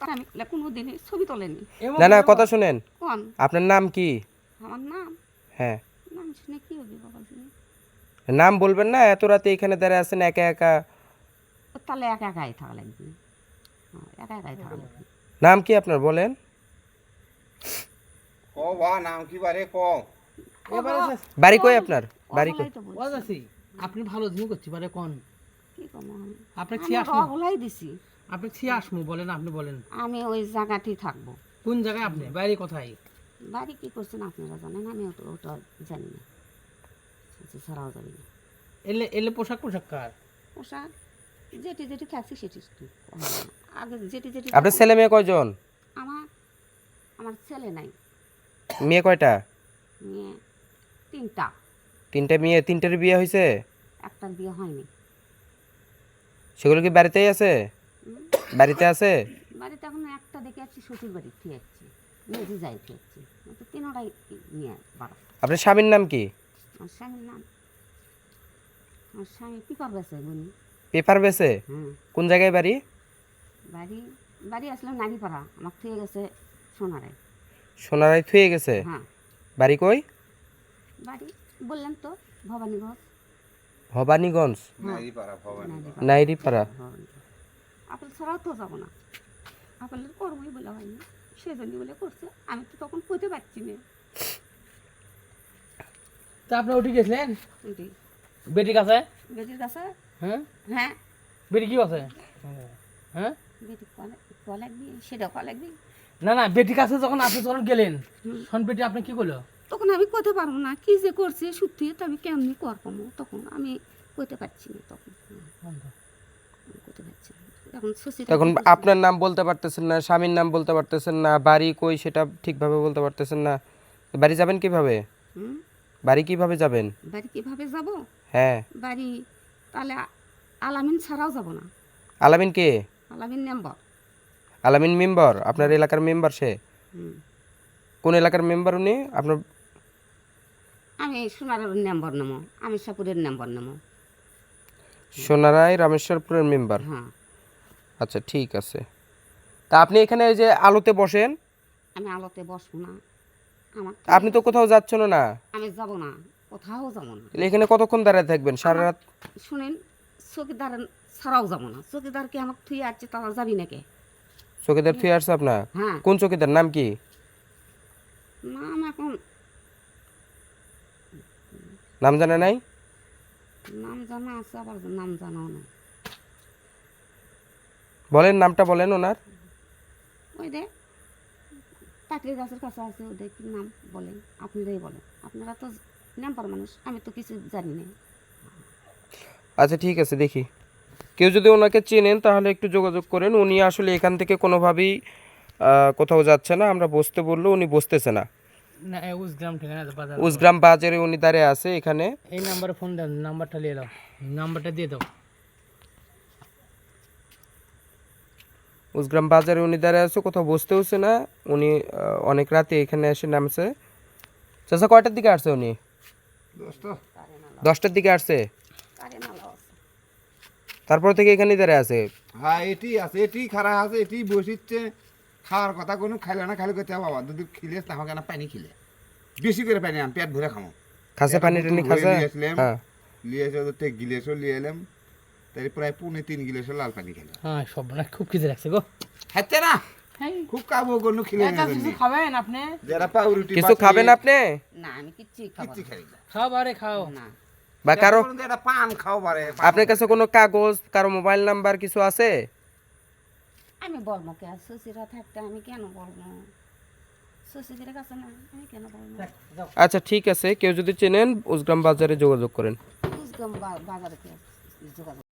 তার আমি কোনো ছবি তোলেনি। না না কথা শুনেন। কোন? আপনার নাম কি? আমার নাম? হ্যাঁ। নাম শুনে কি হবে বাবা নাম বলবেন না এত রাতে এখানে দাঁড়িয়ে আছেন একা একা? তাহলে একা একাই থাকা লাগবে। হ্যাঁ, একা একাই থাকা লাগবে। নাম কি আপনার বলেন? ক বা নাম কি বারে ক বাড়ি কই আপনার? বাড়ি কই? আপনি ভালো দিন করতে পারে কোন? কি আমি? আপনি ছিয়া দিছি। আপনি ছিয়া আসমু বলেন আপনি বলেন। আমি ওই জায়গাটি থাকব। কোন জায়গায় আপনি? বাইরে কোথায়? বাড়ি কি করছেন আপনারা জানেন? আমি ওটা ওটা জানি না। সে ছাড়াও জানি না। এলে এলে পোশাক পোশাক কার? পোশাক? যেটি যেটি থাকছি সেটি সেটি আগে যেটি যেটি আপনার ছেলে মেয়ে কয়জন? আমার আমার ছেলে নাই। মেয়ে কয়টা? মেয়ে তিনটা। তিনটা মেয়ে তিনটার বিয়ে হয়েছে? একটার বিয়ে হয়নি। সেগুলো কি বাড়িতেই আছে? বাড়িতে আছে? বাড়িতে এখন একটা দেখে যাচ্ছি শ্বশুর বাড়ি ফিরে যাচ্ছি মেজি যাই যাচ্ছি তো তিনোটাই নিয়ে বাড়া আপনার স্বামীর নাম কি? আমার স্বামীর নাম আমার স্বামী পিপার বেছে গুনি পেপার বেছে? হুম কোন জায়গায় বাড়ি? বাড়ি বাড়ি আসলে নারীপাড়া আমার থেকে গেছে সোনারে সোনারায় থুয়ে গেছে? হ্যাঁ। বাড়ি কই? বাড়ি বললাম তো ভবানীগঞ্জ। ভবানীগঞ্জ? পাড়া নাইরিপাড়া। আপেল ছাড়াও তো যাব না। আপেলের কর্মই বলা হয়নি সেজন্য বলে করছে। আমি তো তখন কইতে পারছি না। তা আপনি উঠে গেছিলেন। বেটি কাছে? বেটির কাছে? হ্যাঁ? হ্যাঁ। বেটি কি আছে হ্যাঁ? বেটি কলে লাগবি সেটা কল লাগবি না না বেটি কাছে যখন আপনি যখন গেলেন। তখন বেটি আপনি কি করল? তখন আমি কইতে পারব না কি যে করছে সত্যি তো আমি কেমনি করব? তখন আমি কইতে পারছি না তখন আমি কইতে পারছি না এখন সুশীল তখন আপনার নাম বলতে পারতেছেন না স্বামীর নাম বলতে পারতেছেন না বাড়ি কই সেটা ঠিকভাবে বলতে পারতেছেন না। বাড়ি যাবেন কীভাবে? বাড়ি কীভাবে যাবেন? বাড়ি কীভাবে যাব? হ্যাঁ। বাড়ি তাহলে আলামিন ছাড়াও যাব না। আলামিন কে? আলামিন নেম্বর আলামিন মেম্বার? আপনার এলাকার মেম্বার সে। কোন এলাকার মেম্বার উনি? আপনার আমি সোনারের নেম্বর নেব আমি সাপুরের নেম্বর নেব। সোনারায় রামেশ্বরপুরের মেম্বার? হ্যাঁ। আচ্ছা ঠিক আছে। তা আপনি এখানে ওই যে আলোতে বসেন। আমি আলোতে বসবো না। আমার আপনি তো কোথাও যাচ্ছেন না। আমি যাব না। কোথাও যাব না। তাহলে এখানে কতক্ষণ দাঁড়ায় থাকবেন? সারা রাত শুনেন চকিদার ছাড়াও যাব না। চকিদার কি আমাকে থুয়ে আসছে তারা যাবি নাকি চকিদার থুয়ে আসছে আপনার হ্যাঁ। কোন চকিদার? নাম কি? নাম এখন নাম জানা নাই? নাম জানা আছে আবার নাম জানাও না বলেন নামটা বলেন ওনার। ওই দে টাকলি গাছের কাছে আছে ওদের কি নাম বলেন আপনারাই বলেন। আপনারা তো নেম্বার মানুষ আমি তো কিছু জানি না। আচ্ছা ঠিক আছে দেখি। কেউ যদি ওনাকে চেনেন তাহলে একটু যোগাযোগ করেন। উনি আসলে এখান থেকে কোনোভাবেই কোথাও যাচ্ছে না। আমরা বসতে বললেও উনি বসতেছে না। উসগ্রাম বাজারে। উনি দাঁড়িয়ে আছে এখানে। এই নাম্বারে ফোন দেন নাম্বারটা নিয়ে দাও। নাম্বারটা দিয়ে দাও। উসগ্রাম বাজারে উনি দাঁড়িয়ে আছে কোথাও বসতে হচ্ছে না উনি অনেক রাতে এখানে এসে নামছে চাচা কয়টার দিকে আসছে উনি দশটার দিকে আসছে তারপর থেকে এখানে দাঁড়িয়ে আছে হ্যাঁ এটি আছে এটি খারাপ আছে এটি বসিচ্ছে খাওয়ার কথা কোনো খাইলে না খালি করতে বাবা যদি খিলে তাহলে কেন পানি খিলে বেশি করে পানি আন পেট ভরে খামো খাসে পানি টানি খাসে হ্যাঁ লিয়ে এসে গিলেসও লিয়ে এলাম তাই প্রায় পৌনে তিন লাল পানি খেলাম হ্যাঁ সব না খুব খিদে লাগছে গো। না? খুব কাবো খিলে কিছু খাবেন আপনি? যারা পাউরুটি কিছু খাবেন আপনি? না আমি কিচ্ছু না। খাই না। খাও বারে খাও। না। বা কারও পান খাও পারে আপনার কাছে কোনো কাগজ কারও মোবাইল নাম্বার কিছু আছে? আমি বলব কে থাকতে আমি কেন বলব? শশীদের কাছে না আমি কেন বলব? যাও। আচ্ছা ঠিক আছে। কেউ যদি চেনেন উসগ্রাম বাজারে যোগাযোগ করেন। বুঝলাম বাজারে যোগাযোগ